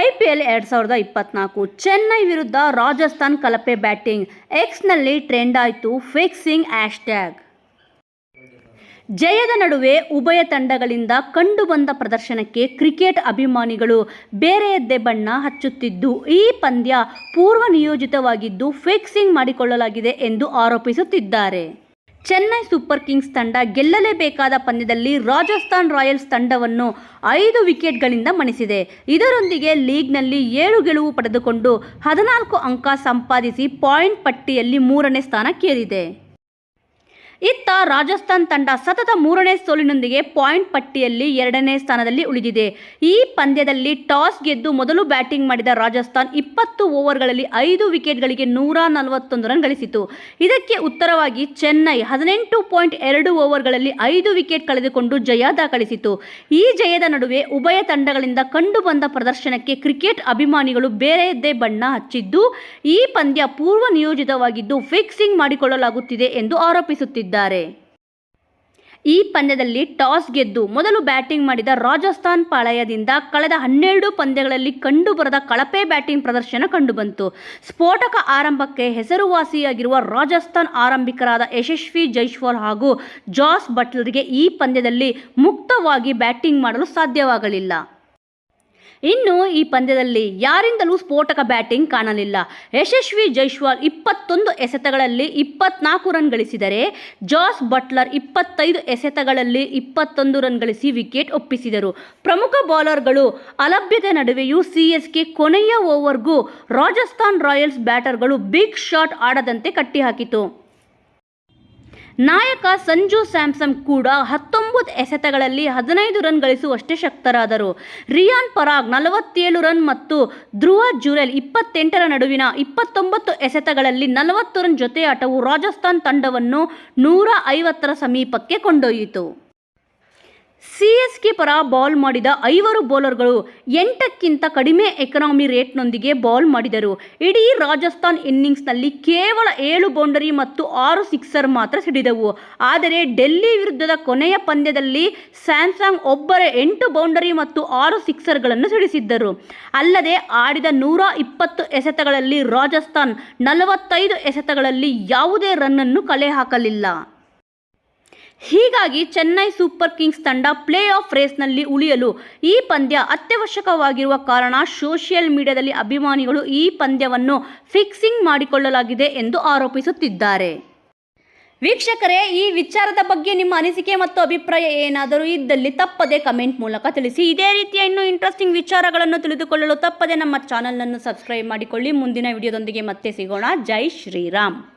I P L ಎರಡು ಸಾವಿರದ ಇಪ್ಪತ್ನಾಲ್ಕು ಚೆನ್ನೈ ವಿರುದ್ಧ ರಾಜಸ್ಥಾನ್ ಕಲಪೆ ಬ್ಯಾಟಿಂಗ್. ಎಕ್ಸ್ನಲ್ಲಿ ಟ್ರೆಂಡ್ ಆಯಿತು, ಫಿಕ್ಸಿಂಗ್ ಹ್ಯಾಶ್ಟ್ಯಾಗ್. ಜಯದ ನಡುವೆ ಉಭಯ ತಂಡಗಳಿಂದ ಕಂಡುಬಂದ ಪ್ರದರ್ಶನಕ್ಕೆ ಕ್ರಿಕೆಟ್ ಅಭಿಮಾನಿಗಳು ಬೇರೆಯದ್ದೇ ಬಣ್ಣ ಹಚ್ಚುತ್ತಿದ್ದು, ಈ ಪಂದ್ಯ ಪೂರ್ವ ನಿಯೋಜಿತವಾಗಿದ್ದು ಫಿಕ್ಸಿಂಗ್ ಮಾಡಿಕೊಳ್ಳಲಾಗಿದೆ ಎಂದು ಆರೋಪಿಸುತ್ತಿದ್ದಾರೆ. ಚೆನ್ನೈ ಸೂಪರ್ ಕಿಂಗ್ಸ್ ತಂಡ ಗೆಲ್ಲಲೇಬೇಕಾದ ಪಂದ್ಯದಲ್ಲಿ ರಾಜಸ್ಥಾನ್ ರಾಯಲ್ಸ್ ತಂಡವನ್ನು ಐದು ವಿಕೆಟ್ಗಳಿಂದ ಮಣಿಸಿದೆ. ಇದರೊಂದಿಗೆ ಲೀಗ್ನಲ್ಲಿ ಏಳು ಗೆಲುವು ಪಡೆದುಕೊಂಡು ಹದಿನಾಲ್ಕು ಅಂಕ ಸಂಪಾದಿಸಿ ಪಾಯಿಂಟ್ ಪಟ್ಟಿಯಲ್ಲಿ ಮೂರನೇ ಸ್ಥಾನಕ್ಕೇರಿದೆ. ಇತ್ತ ರಾಜಸ್ಥಾನ್ ತಂಡ ಸತತ ಮೂರನೇ ಸೋಲಿನೊಂದಿಗೆ ಪಾಯಿಂಟ್ ಪಟ್ಟಿಯಲ್ಲಿ ಎರಡನೇ ಸ್ಥಾನದಲ್ಲಿ ಉಳಿದಿದೆ. ಈ ಪಂದ್ಯದಲ್ಲಿ ಟಾಸ್ ಗೆದ್ದು ಮೊದಲು ಬ್ಯಾಟಿಂಗ್ ಮಾಡಿದ ರಾಜಸ್ಥಾನ್ ಇಪ್ಪತ್ತು ಓವರ್ಗಳಲ್ಲಿ ಐದು ವಿಕೆಟ್ಗಳಿಗೆ ನೂರ ನಲವತ್ತೊಂದು ರನ್ ಗಳಿಸಿತು. ಇದಕ್ಕೆ ಉತ್ತರವಾಗಿ ಚೆನ್ನೈ ಹದಿನೆಂಟು ಪಾಯಿಂಟ್ ಎರಡು ಓವರ್ಗಳಲ್ಲಿ ಐದು ವಿಕೆಟ್ ಕಳೆದುಕೊಂಡು ಜಯ ದಾಖಲಿಸಿತು. ಈ ಜಯದ ನಡುವೆ ಉಭಯ ತಂಡಗಳಿಂದ ಕಂಡುಬಂದ ಪ್ರದರ್ಶನಕ್ಕೆ ಕ್ರಿಕೆಟ್ ಅಭಿಮಾನಿಗಳು ಬೇರೆಯದ್ದೇ ಬಣ್ಣ ಹಚ್ಚಿದ್ದು, ಈ ಪಂದ್ಯ ಪೂರ್ವ ನಿಯೋಜಿತವಾಗಿದ್ದು ಫಿಕ್ಸಿಂಗ್ ಮಾಡಿಕೊಳ್ಳಲಾಗುತ್ತಿದೆ ಎಂದು ಆರೋಪಿಸುತ್ತಿದ್ದಾರೆ ಈ ಪಂದ್ಯದಲ್ಲಿ ಟಾಸ್ ಗೆದ್ದು ಮೊದಲು ಬ್ಯಾಟಿಂಗ್ ಮಾಡಿದ ರಾಜಸ್ಥಾನ್ ಪಾಳಯದಿಂದ ಕಳೆದ ಹನ್ನೆರಡು ಪಂದ್ಯಗಳಲ್ಲಿ ಕಂಡುಬರದ ಕಳಪೆ ಬ್ಯಾಟಿಂಗ್ ಪ್ರದರ್ಶನ ಕಂಡುಬಂತು. ಸ್ಫೋಟಕ ಆರಂಭಕ್ಕೆ ಹೆಸರುವಾಸಿಯಾಗಿರುವ ರಾಜಸ್ಥಾನ್ ಆರಂಭಿಕರಾದ ಯಶಸ್ವಿ ಜೈಶ್ವರ್ ಹಾಗೂ ಜಾಸ್ ಬಟ್ಲರ್ಗೆ ಈ ಪಂದ್ಯದಲ್ಲಿ ಮುಕ್ತವಾಗಿ ಬ್ಯಾಟಿಂಗ್ ಮಾಡಲು ಸಾಧ್ಯವಾಗಲಿಲ್ಲ. ಇನ್ನು ಈ ಪಂದ್ಯದಲ್ಲಿ ಯಾರಿಂದಲೂ ಸ್ಫೋಟಕ ಬ್ಯಾಟಿಂಗ್ ಕಾಣಲಿಲ್ಲ. ಯಶಸ್ವಿ ಜೈಶ್ವಾಲ್ ಇಪ್ಪತ್ತೊಂದು ಎಸೆತಗಳಲ್ಲಿ ಇಪ್ಪತ್ನಾಲ್ಕು ರನ್ ಗಳಿಸಿದರೆ, ಜಾಸ್ ಬಟ್ಲರ್ ಇಪ್ಪತ್ತೈದು ಎಸೆತಗಳಲ್ಲಿ ಇಪ್ಪತ್ತೊಂದು ರನ್ ಗಳಿಸಿ ವಿಕೆಟ್ ಒಪ್ಪಿಸಿದರು. ಪ್ರಮುಖ ಬೌಲರ್ಗಳು ಅಲಭ್ಯತೆ ನಡುವೆಯೂ ಸಿ ಎಸ್ ಕೆ ಕೊನೆಯ ಓವರ್ಗೂ ರಾಜಸ್ಥಾನ್ ರಾಯಲ್ಸ್ ಬ್ಯಾಟರ್ಗಳು ಬಿಗ್ ಶಾಟ್ ಆಡದಂತೆ ಕಟ್ಟಿಹಾಕಿತು. ನಾಯಕ ಸಂಜು ಸ್ಯಾಮ್ಸನ್ ಕೂಡ ಹತ್ತೊಂಬತ್ತು ಎಸೆತಗಳಲ್ಲಿ ಹದಿನೈದು ರನ್ ಗಳಿಸುವಷ್ಟೇ ಶಕ್ತರಾದರು. ರಿಯಾನ್ ಪರಾಗ್ ನಲವತ್ತೇಳು ರನ್ ಮತ್ತು ಧ್ರುವ ಜುರೆಲ್ ಇಪ್ಪತ್ತೆಂಟರ ನಡುವಿನ ಇಪ್ಪತ್ತೊಂಬತ್ತು ಎಸೆತಗಳಲ್ಲಿ ನಲವತ್ತು ರನ್ ಜೊತೆಯಾಟವು ರಾಜಸ್ಥಾನ್ ತಂಡವನ್ನು ನೂರ ಐವತ್ತರ ಸಮೀಪಕ್ಕೆ ಕೊಂಡೊಯ್ಯಿತು. ಸಿಎಸ್ಕೆ ಪರ ಬಾಲ್ ಮಾಡಿದ ಐವರು ಬೌಲರ್ಗಳು ಎಂಟಕ್ಕಿಂತ ಕಡಿಮೆ ಎಕನಾಮಿ ರೇಟ್ನೊಂದಿಗೆ ಬಾಲ್ ಮಾಡಿದರು. ಇಡೀ ರಾಜಸ್ಥಾನ್ ಇನ್ನಿಂಗ್ಸ್ನಲ್ಲಿ ಕೇವಲ ಏಳು ಬೌಂಡರಿ ಮತ್ತು ಆರು ಸಿಕ್ಸರ್ ಮಾತ್ರ ಸಿಡಿದವು. ಆದರೆ ಡೆಲ್ಲಿ ವಿರುದ್ಧದ ಕೊನೆಯ ಪಂದ್ಯದಲ್ಲಿ ಸ್ಯಾಮ್ಸಂಗ್ ಒಬ್ಬರ ಎಂಟು ಬೌಂಡರಿ ಮತ್ತು ಆರು ಸಿಕ್ಸರ್ಗಳನ್ನು ಸಿಡಿಸಿದ್ದರು. ಅಲ್ಲದೆ ಆಡಿದ ನೂರ ಇಪ್ಪತ್ತು ಎಸೆತಗಳಲ್ಲಿ ರಾಜಸ್ಥಾನ್ ನಲವತ್ತೈದು ಎಸೆತಗಳಲ್ಲಿ ಯಾವುದೇ ರನ್ನನ್ನು ಕಲೆ ಹಾಕಲಿಲ್ಲ. ಹೀಗಾಗಿ ಚೆನ್ನೈ ಸೂಪರ್ ಕಿಂಗ್ಸ್ ತಂಡ ಪ್ಲೇ ಆಫ್ ರೇಸ್ನಲ್ಲಿ ಉಳಿಯಲು ಈ ಪಂದ್ಯ ಅತ್ಯವಶ್ಯಕವಾಗಿರುವ ಕಾರಣ ಸೋಷಿಯಲ್ ಮೀಡಿಯಾದಲ್ಲಿ ಅಭಿಮಾನಿಗಳು ಈ ಪಂದ್ಯವನ್ನು ಫಿಕ್ಸಿಂಗ್ ಮಾಡಿಕೊಳ್ಳಲಾಗಿದೆ ಎಂದು ಆರೋಪಿಸುತ್ತಿದ್ದಾರೆ. ವೀಕ್ಷಕರೇ, ಈ ವಿಚಾರದ ಬಗ್ಗೆ ನಿಮ್ಮ ಅನಿಸಿಕೆ ಮತ್ತು ಅಭಿಪ್ರಾಯ ಏನಾದರೂ ಇದ್ದಲ್ಲಿ ತಪ್ಪದೆ ಕಮೆಂಟ್ ಮೂಲಕ ತಿಳಿಸಿ. ಇದೇ ರೀತಿಯ ಇನ್ನೂ ಇಂಟ್ರೆಸ್ಟಿಂಗ್ ವಿಚಾರಗಳನ್ನು ತಿಳಿದುಕೊಳ್ಳಲು ತಪ್ಪದೆ ನಮ್ಮ ಚಾನಲನ್ನು ಸಬ್ಸ್ಕ್ರೈಬ್ ಮಾಡಿಕೊಳ್ಳಿ. ಮುಂದಿನ ವಿಡಿಯೋದೊಂದಿಗೆ ಮತ್ತೆ ಸಿಗೋಣ. ಜೈ ಶ್ರೀರಾಮ್.